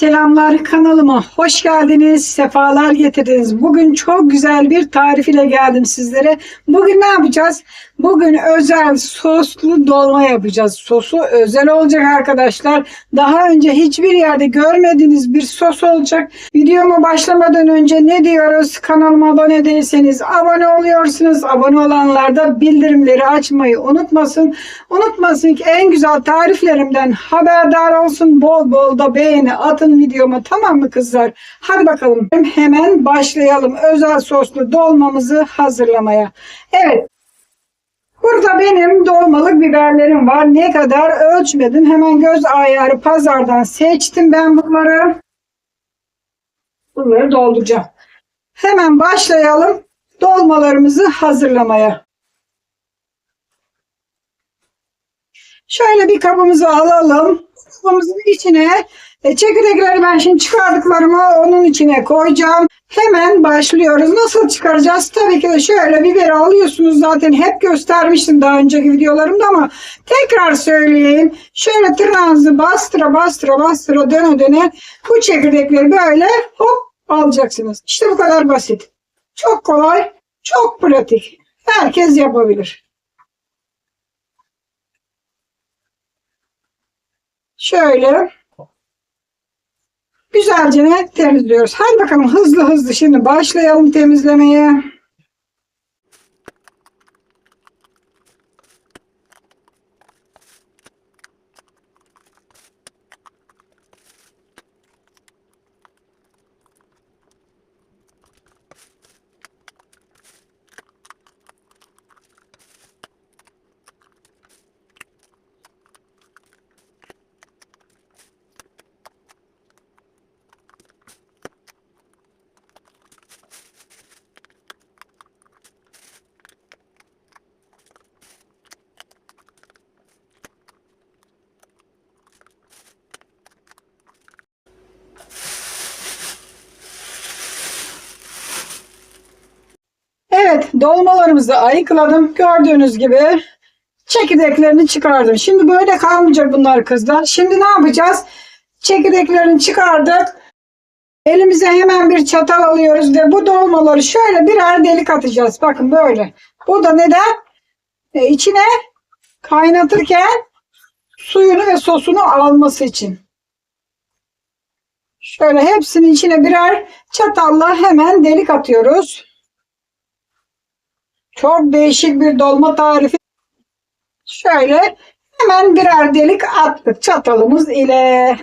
Selamlar kanalıma hoş geldiniz, sefalar getirdiniz. Bugün çok güzel bir tarif ile geldim sizlere. Bugün ne yapacağız? Bugün özel soslu dolma yapacağız. Sosu özel olacak arkadaşlar. Daha önce hiçbir yerde görmediğiniz bir sos olacak. Videoma başlamadan önce ne diyoruz? Kanalıma abone değilseniz abone oluyorsunuz. Abone olanlar da bildirimleri açmayı unutmasın. Unutmasın ki en güzel tariflerimden haberdar olsun. Bol bol da beğeni atın videoma tamam mı kızlar? Hadi bakalım hemen başlayalım özel soslu dolmamızı hazırlamaya. Evet Burada benim dolmalık biberlerim var. Ne kadar ölçmedim. Hemen göz ayarı pazardan seçtim ben bunları. Bunları dolduracağım. Hemen başlayalım dolmalarımızı hazırlamaya. Şöyle bir kabımızı alalım. Kabımızın içine e, çekirdekleri ben şimdi çıkardıklarımı onun içine koyacağım. Hemen başlıyoruz. Nasıl çıkaracağız? Tabii ki de şöyle biberi alıyorsunuz zaten hep göstermiştim daha önceki videolarımda ama tekrar söyleyeyim. Şöyle tırnağınızı bastıra bastıra bastıra döne döne bu çekirdekleri böyle hop alacaksınız. İşte bu kadar basit. Çok kolay, çok pratik. Herkes yapabilir. Şöyle güzelce temizliyoruz. Hadi bakalım hızlı hızlı şimdi başlayalım temizlemeye. Evet dolmalarımızı ayıkladım. Gördüğünüz gibi çekirdeklerini çıkardım. Şimdi böyle kalmayacak bunlar kızlar. Şimdi ne yapacağız? Çekirdeklerini çıkardık. Elimize hemen bir çatal alıyoruz ve bu dolmaları şöyle birer delik atacağız. Bakın böyle. Bu da neden? E, içine kaynatırken suyunu ve sosunu alması için. Şöyle hepsinin içine birer çatalla hemen delik atıyoruz. Çok değişik bir dolma tarifi. Şöyle hemen birer delik attık çatalımız ile.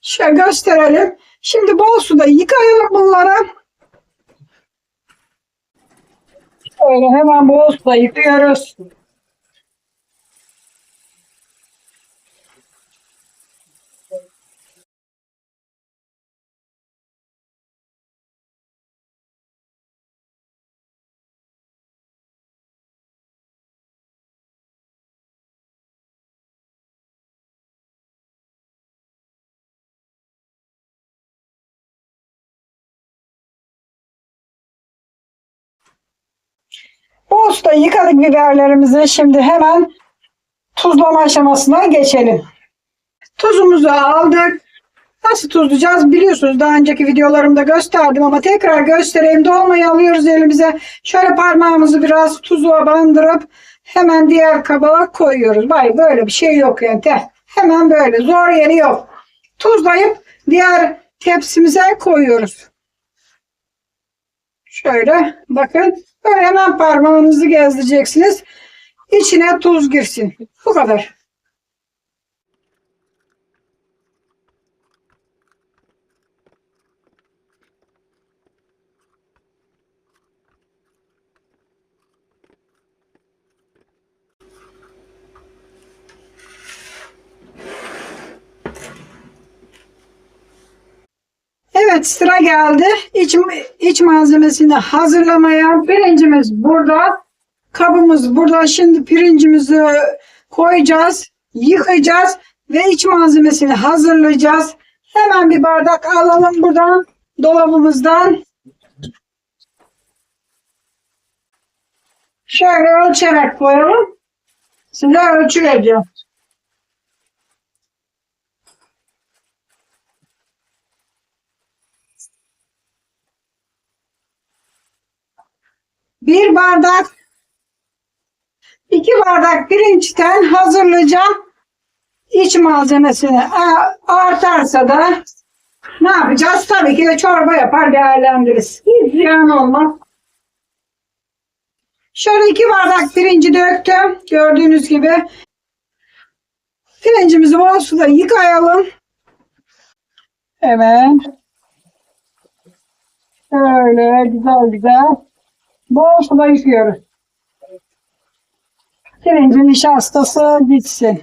Şöyle gösterelim. Şimdi bol suda yıkayalım bunları. Şöyle hemen bol suda yıkıyoruz. Suda yıkadık biberlerimizi. Şimdi hemen tuzlama aşamasına geçelim. Tuzumuzu aldık. Nasıl tuzlayacağız biliyorsunuz daha önceki videolarımda gösterdim ama tekrar göstereyim. Dolmayı alıyoruz elimize. Şöyle parmağımızı biraz tuzuğa bandırıp hemen diğer kaba koyuyoruz. Vay böyle bir şey yok yani. Hemen böyle zor yeri yok. Tuzlayıp diğer tepsimize koyuyoruz. Şöyle bakın böyle hemen parmağınızı gezdireceksiniz. İçine tuz girsin. Bu kadar. Evet sıra geldi. İç, iç malzemesini hazırlamaya. Pirincimiz burada. Kabımız burada. Şimdi pirincimizi koyacağız. Yıkayacağız. Ve iç malzemesini hazırlayacağız. Hemen bir bardak alalım buradan. Dolabımızdan. Şöyle ölçerek koyalım. Size ölçü vereceğim. Bir bardak iki bardak pirinçten hazırlayacağım iç malzemesini A- artarsa da ne yapacağız? Tabii ki de çorba yapar değerlendiririz. Hiç ziyan olmaz. Şöyle iki bardak pirinci döktüm. Gördüğünüz gibi. Pirincimizi bol suda yıkayalım. Hemen. Şöyle güzel güzel. Bol suda yıkıyoruz. Pirincin nişastası gitsin.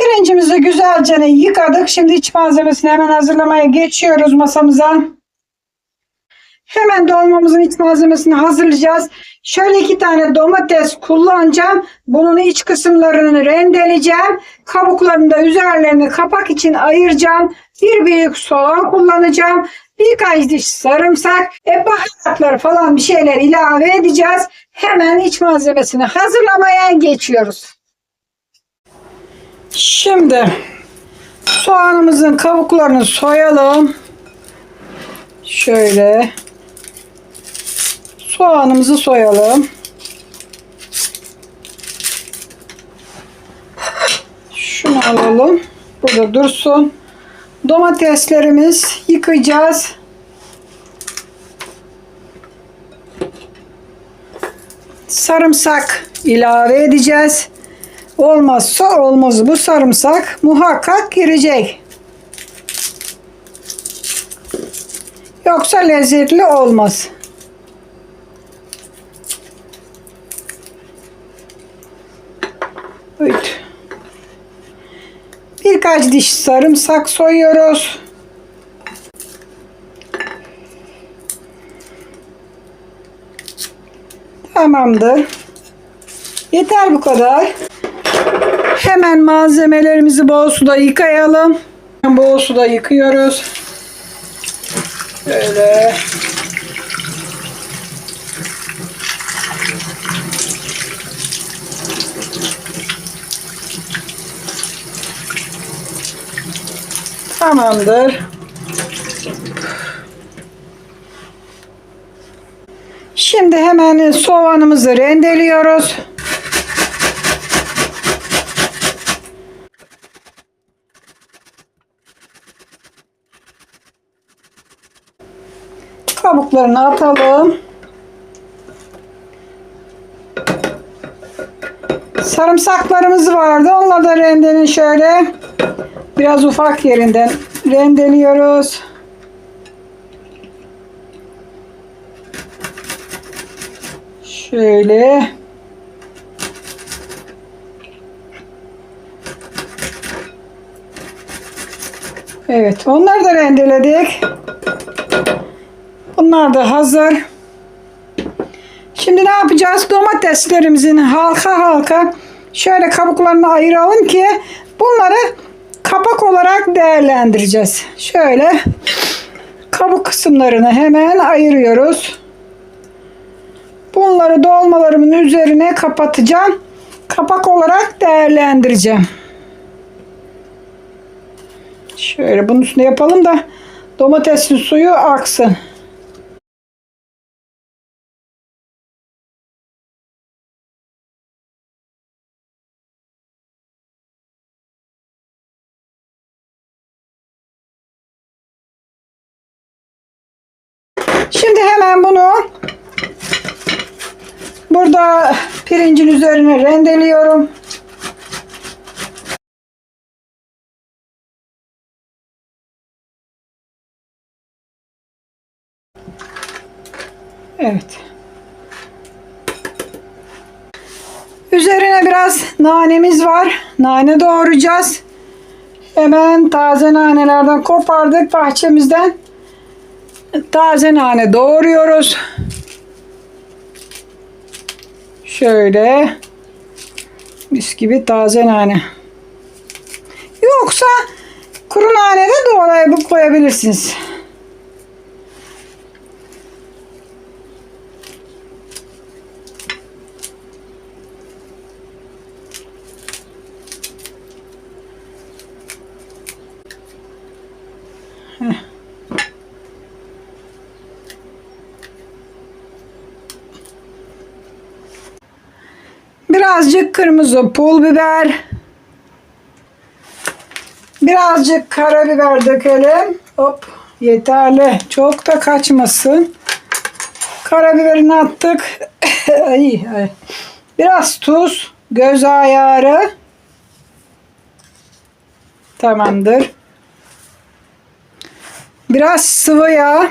Pirincimizi güzelce yıkadık. Şimdi iç malzemesini hemen hazırlamaya geçiyoruz masamıza. Hemen dolmamızın iç malzemesini hazırlayacağız. Şöyle iki tane domates kullanacağım. Bunun iç kısımlarını rendeleyeceğim. Kabuklarını da üzerlerini kapak için ayıracağım. Bir büyük soğan kullanacağım. Birkaç diş sarımsak, e, baharatları falan bir şeyler ilave edeceğiz. Hemen iç malzemesini hazırlamaya geçiyoruz. Şimdi soğanımızın kabuklarını soyalım. Şöyle soğanımızı soyalım. Şunu alalım. Burada dursun. Domateslerimiz yıkayacağız. Sarımsak ilave edeceğiz. Olmazsa olmaz bu sarımsak muhakkak girecek. Yoksa lezzetli olmaz. Evet. Birkaç diş sarımsak soyuyoruz. Tamamdır. Yeter bu kadar. Hemen malzemelerimizi bol suda yıkayalım. Bol suda yıkıyoruz. Böyle. Tamamdır. Şimdi hemen soğanımızı rendeliyoruz. Kabuklarını atalım. Sarımsaklarımız vardı. Onları da rendenin şöyle biraz ufak yerinden rendeliyoruz. Şöyle. Evet, onları da rendeledik. Bunlar da hazır. Şimdi ne yapacağız? Domateslerimizin halka halka şöyle kabuklarını ayıralım ki bunları kapak olarak değerlendireceğiz. Şöyle kabuk kısımlarını hemen ayırıyoruz. Bunları dolmalarımın üzerine kapatacağım. Kapak olarak değerlendireceğim. Şöyle bunun üstüne yapalım da domatesin suyu aksın. Hemen bunu burada pirincin üzerine rendeliyorum. Evet. Üzerine biraz nanemiz var. Nane doğrayacağız. Hemen taze nanelerden kopardık bahçemizden. Taze nane doğruyoruz. Şöyle mis gibi taze nane. yoksa kuru nane de doğrayıp koyabilirsiniz. Birazcık kırmızı pul biber. Birazcık karabiber dökelim. Hop yeterli. Çok da kaçmasın. Karabiberini attık. ay. Biraz tuz. Göz ayarı. Tamamdır. Biraz sıvı yağ.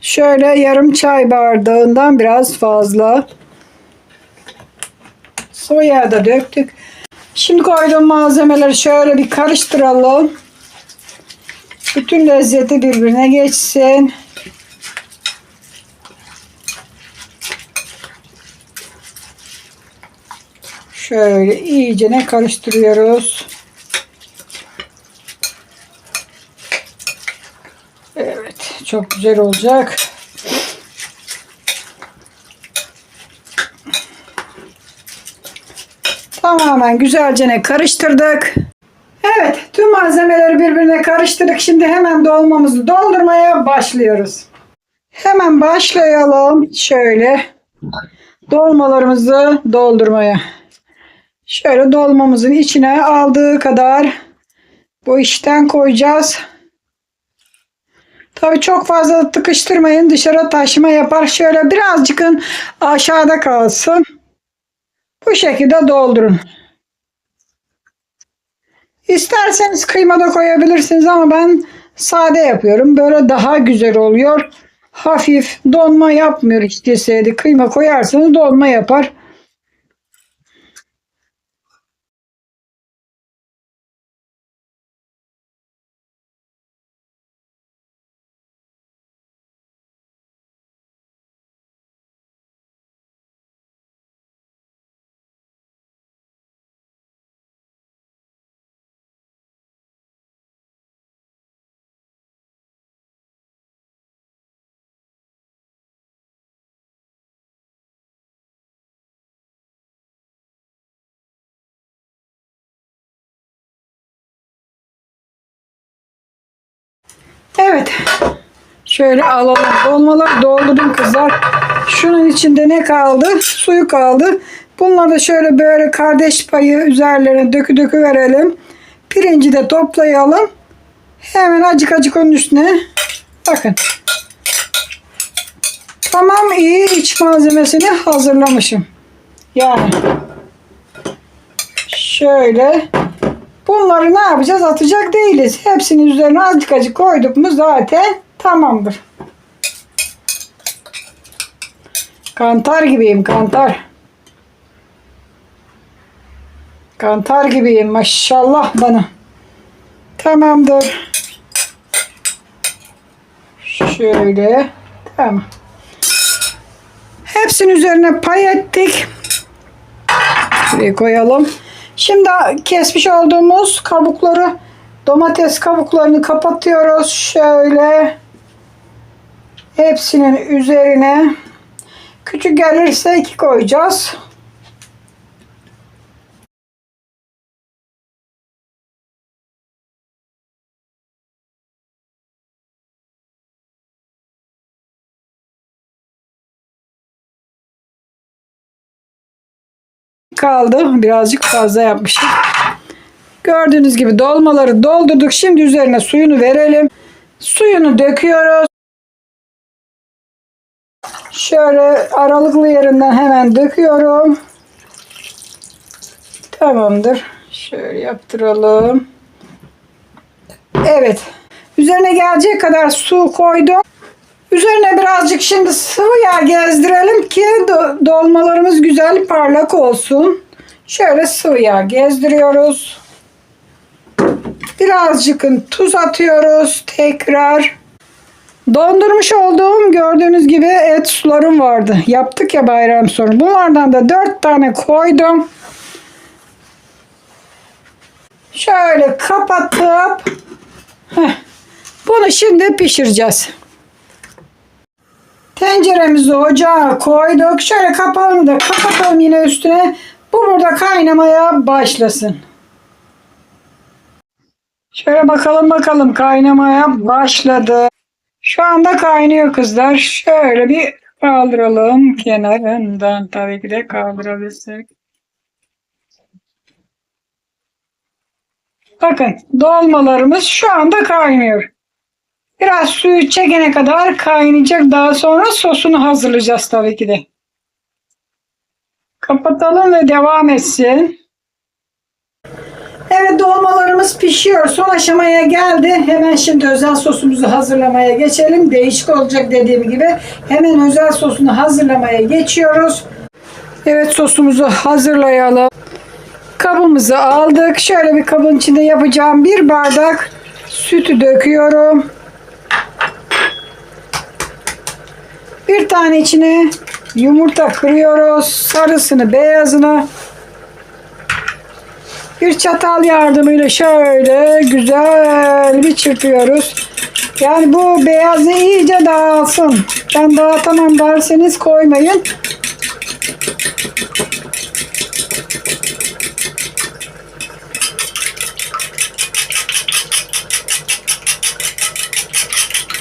Şöyle yarım çay bardağından biraz fazla. Yağ da döktük. Şimdi koyduğum malzemeleri şöyle bir karıştıralım. Bütün lezzeti birbirine geçsin. Şöyle iyicene karıştırıyoruz. Evet, çok güzel olacak. Tamamen güzelce karıştırdık. Evet, tüm malzemeleri birbirine karıştırdık. Şimdi hemen dolmamızı doldurmaya başlıyoruz. Hemen başlayalım. Şöyle dolmalarımızı doldurmaya. Şöyle dolmamızın içine aldığı kadar bu işten koyacağız. Tabii çok fazla tıkıştırmayın. Dışarı taşıma yapar. Şöyle birazcık aşağıda kalsın. Bu şekilde doldurun. İsterseniz kıyma da koyabilirsiniz ama ben sade yapıyorum. Böyle daha güzel oluyor. Hafif donma yapmıyor hiç deseydi. Kıyma koyarsanız donma yapar. Evet. Şöyle alalım. Dolmalar doldurdum kızlar. Şunun içinde ne kaldı? Suyu kaldı. Bunları da şöyle böyle kardeş payı üzerlerine dökü dökü verelim. Pirinci de toplayalım. Hemen acık acık onun üstüne. Bakın. Tamam iyi iç malzemesini hazırlamışım. Yani. Şöyle. Bunları ne yapacağız? Atacak değiliz. Hepsinin üzerine azıcık azıcık koyduk mu zaten tamamdır. Kantar gibiyim kantar. Kantar gibiyim maşallah bana. Tamamdır. Şöyle. Tamam. Hepsinin üzerine pay ettik. Şuraya koyalım. Şimdi kesmiş olduğumuz kabukları domates kabuklarını kapatıyoruz. Şöyle hepsinin üzerine küçük gelirse iki koyacağız. Kaldı. Birazcık fazla yapmışım. Gördüğünüz gibi dolmaları doldurduk. Şimdi üzerine suyunu verelim. Suyunu döküyoruz. Şöyle aralıklı yerinden hemen döküyorum. Tamamdır. Şöyle yaptıralım. Evet. Üzerine gelecek kadar su koydum. Üzerine birazcık şimdi sıvı yağ gezdirelim ki dolmalarımız güzel parlak olsun. Şöyle sıvı yağ gezdiriyoruz. Birazcık tuz atıyoruz tekrar. Dondurmuş olduğum gördüğünüz gibi et sularım vardı. Yaptık ya bayram sonu. Bunlardan da 4 tane koydum. Şöyle kapatıp heh, bunu şimdi pişireceğiz. Tenceremizi ocağa koyduk. Şöyle kapağını da kapatalım yine üstüne. Bu burada kaynamaya başlasın. Şöyle bakalım bakalım kaynamaya başladı. Şu anda kaynıyor kızlar. Şöyle bir kaldıralım kenarından tabii ki de kaldırabilirsek. Bakın dolmalarımız şu anda kaynıyor. Biraz suyu çekene kadar kaynayacak. Daha sonra sosunu hazırlayacağız tabii ki de. Kapatalım ve devam etsin. Evet dolmalarımız pişiyor. Son aşamaya geldi. Hemen şimdi özel sosumuzu hazırlamaya geçelim. Değişik olacak dediğim gibi. Hemen özel sosunu hazırlamaya geçiyoruz. Evet sosumuzu hazırlayalım. Kabımızı aldık. Şöyle bir kabın içinde yapacağım bir bardak sütü döküyorum. Tane içine yumurta kırıyoruz. Sarısını, beyazını. Bir çatal yardımıyla şöyle güzel bir çırpıyoruz. Yani bu beyazı iyice dağılsın. Ben dağıtamam derseniz koymayın.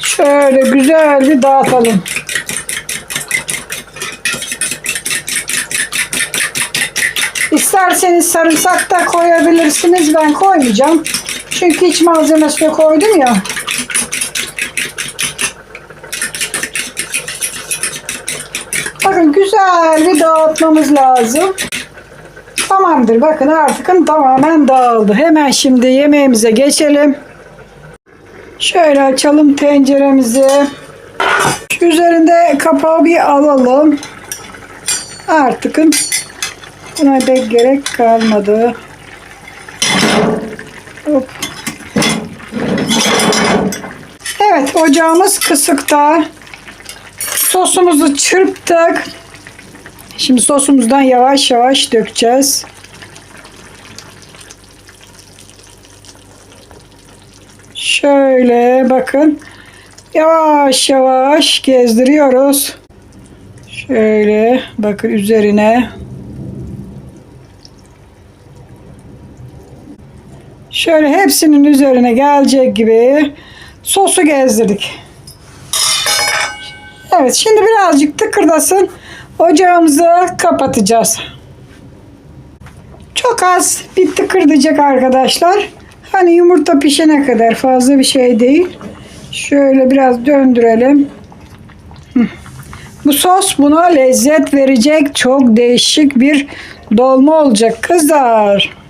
Şöyle güzel bir dağıtalım. İsterseniz sarımsak da koyabilirsiniz. Ben koymayacağım. Çünkü iç malzemesini koydum ya. Bakın güzel bir dağıtmamız lazım. Tamamdır. Bakın artık tamamen dağıldı. Hemen şimdi yemeğimize geçelim. Şöyle açalım tenceremizi. Şu üzerinde kapağı bir alalım. Artık buna da gerek kalmadı. Hop. Evet ocağımız kısıkta. Sosumuzu çırptık. Şimdi sosumuzdan yavaş yavaş dökeceğiz. Şöyle bakın. Yavaş yavaş gezdiriyoruz. Şöyle bakın üzerine. Şöyle hepsinin üzerine gelecek gibi sosu gezdirdik. Evet şimdi birazcık tıkırdasın. Ocağımızı kapatacağız. Çok az bir tıkırdayacak arkadaşlar. Hani yumurta pişene kadar fazla bir şey değil. Şöyle biraz döndürelim. Bu sos buna lezzet verecek çok değişik bir dolma olacak kızlar.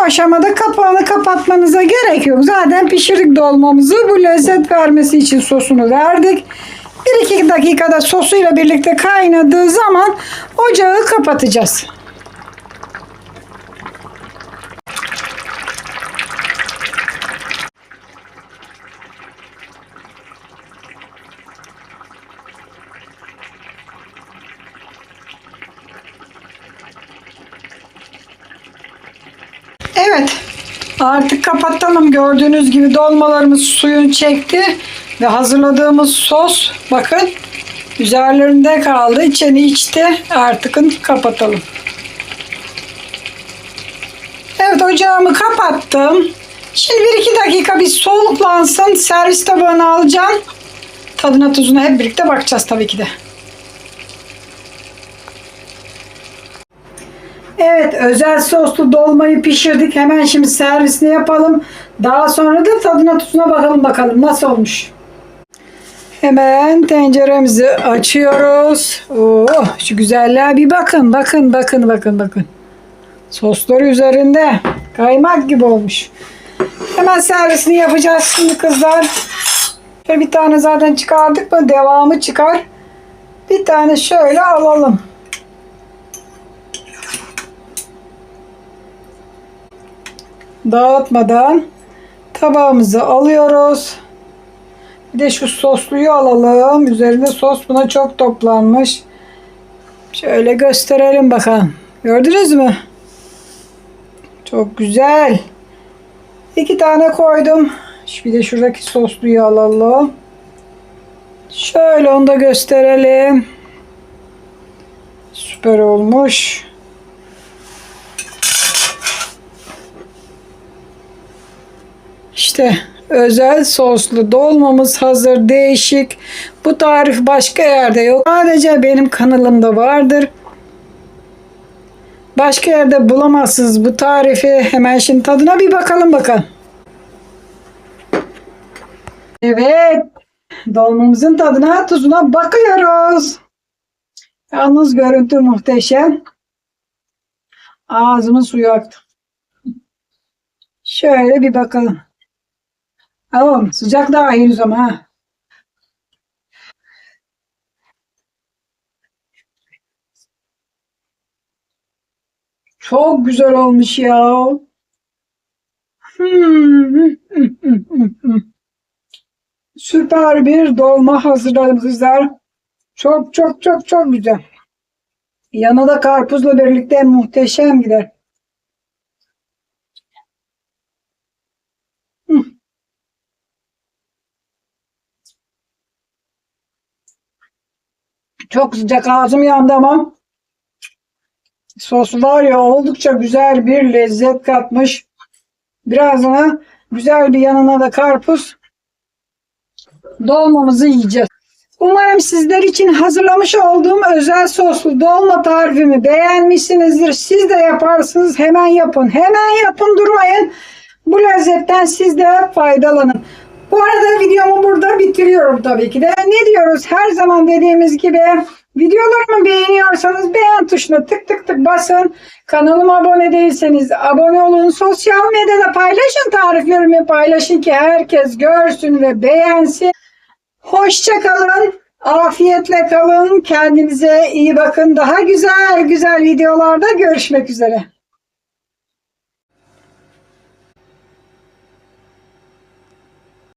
Bu aşamada kapağını kapatmanıza gerek yok. Zaten pişirdik dolmamızı. Bu lezzet vermesi için sosunu verdik. 1-2 dakikada sosuyla birlikte kaynadığı zaman ocağı kapatacağız. Evet. Artık kapatalım. Gördüğünüz gibi dolmalarımız suyunu çekti. Ve hazırladığımız sos bakın üzerlerinde kaldı. İçini içti. Artık kapatalım. Evet ocağımı kapattım. Şimdi 1-2 dakika bir soluklansın. Servis tabağına alacağım. Tadına tuzuna hep birlikte bakacağız tabii ki de. Evet özel soslu dolmayı pişirdik. Hemen şimdi servisini yapalım. Daha sonra da tadına tuzuna bakalım bakalım nasıl olmuş. Hemen tenceremizi açıyoruz. Oo, şu güzelliğe bir bakın. Bakın bakın bakın bakın. Sosları üzerinde. Kaymak gibi olmuş. Hemen servisini yapacağız şimdi kızlar. Bir tane zaten çıkardık mı devamı çıkar. Bir tane şöyle alalım. Dağıtmadan tabağımızı alıyoruz. Bir de şu sosluyu alalım. Üzerinde sos buna çok toplanmış. Şöyle gösterelim bakalım. Gördünüz mü? Çok güzel. İki tane koydum. Bir de şuradaki sosluyu alalım. Şöyle onu da gösterelim. Süper olmuş. İşte özel soslu dolmamız hazır değişik. Bu tarif başka yerde yok. Sadece benim kanalımda vardır. Başka yerde bulamazsınız bu tarifi. Hemen şimdi tadına bir bakalım bakalım. Evet. Dolmamızın tadına tuzuna bakıyoruz. Yalnız görüntü muhteşem. Ağzımın suyu aktı. Şöyle bir bakalım. Tamam sıcak daha henüz ama ha. Çok güzel olmuş ya. Hmm. Süper bir dolma hazırladım kızlar. Çok çok çok çok güzel. Yanına da karpuzla birlikte muhteşem gider. Çok sıcak ağzım yandı ama sos var ya oldukça güzel bir lezzet katmış. Birazdan güzel bir yanına da karpuz dolmamızı yiyeceğiz. Umarım sizler için hazırlamış olduğum özel soslu dolma tarifimi beğenmişsinizdir. Siz de yaparsınız. Hemen yapın. Hemen yapın durmayın. Bu lezzetten siz de faydalanın. Bu arada videomu burada bitiriyorum tabii ki de. Ne diyoruz? Her zaman dediğimiz gibi videolarımı beğeniyorsanız beğen tuşuna tık tık tık basın. Kanalıma abone değilseniz abone olun. Sosyal medyada paylaşın tariflerimi paylaşın ki herkes görsün ve beğensin. Hoşça kalın. Afiyetle kalın. Kendinize iyi bakın. Daha güzel güzel videolarda görüşmek üzere.